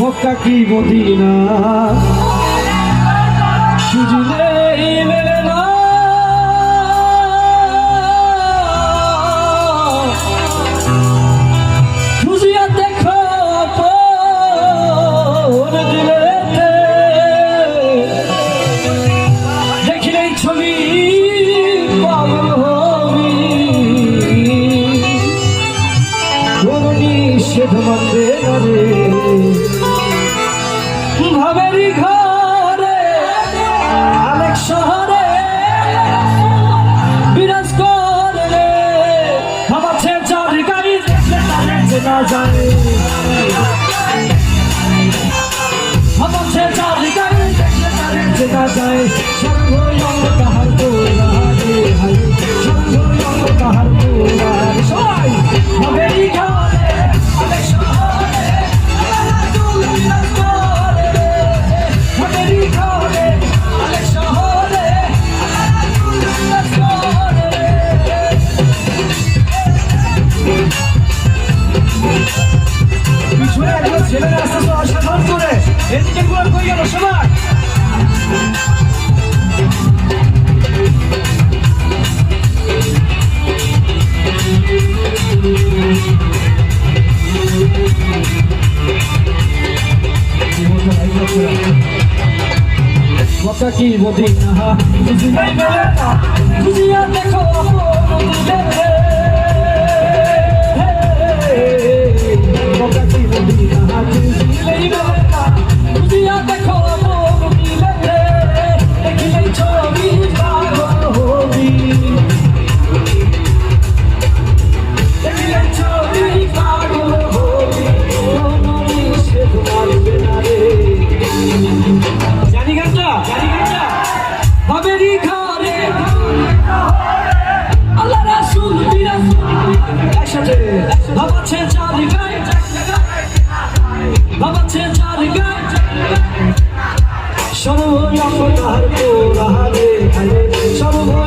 মক্কা কি মদিনা? না জানি। হতাশে চারি গাড়ি দেখলে তারে জেগা যায় সর্বনাম Look at you, what do you know? সব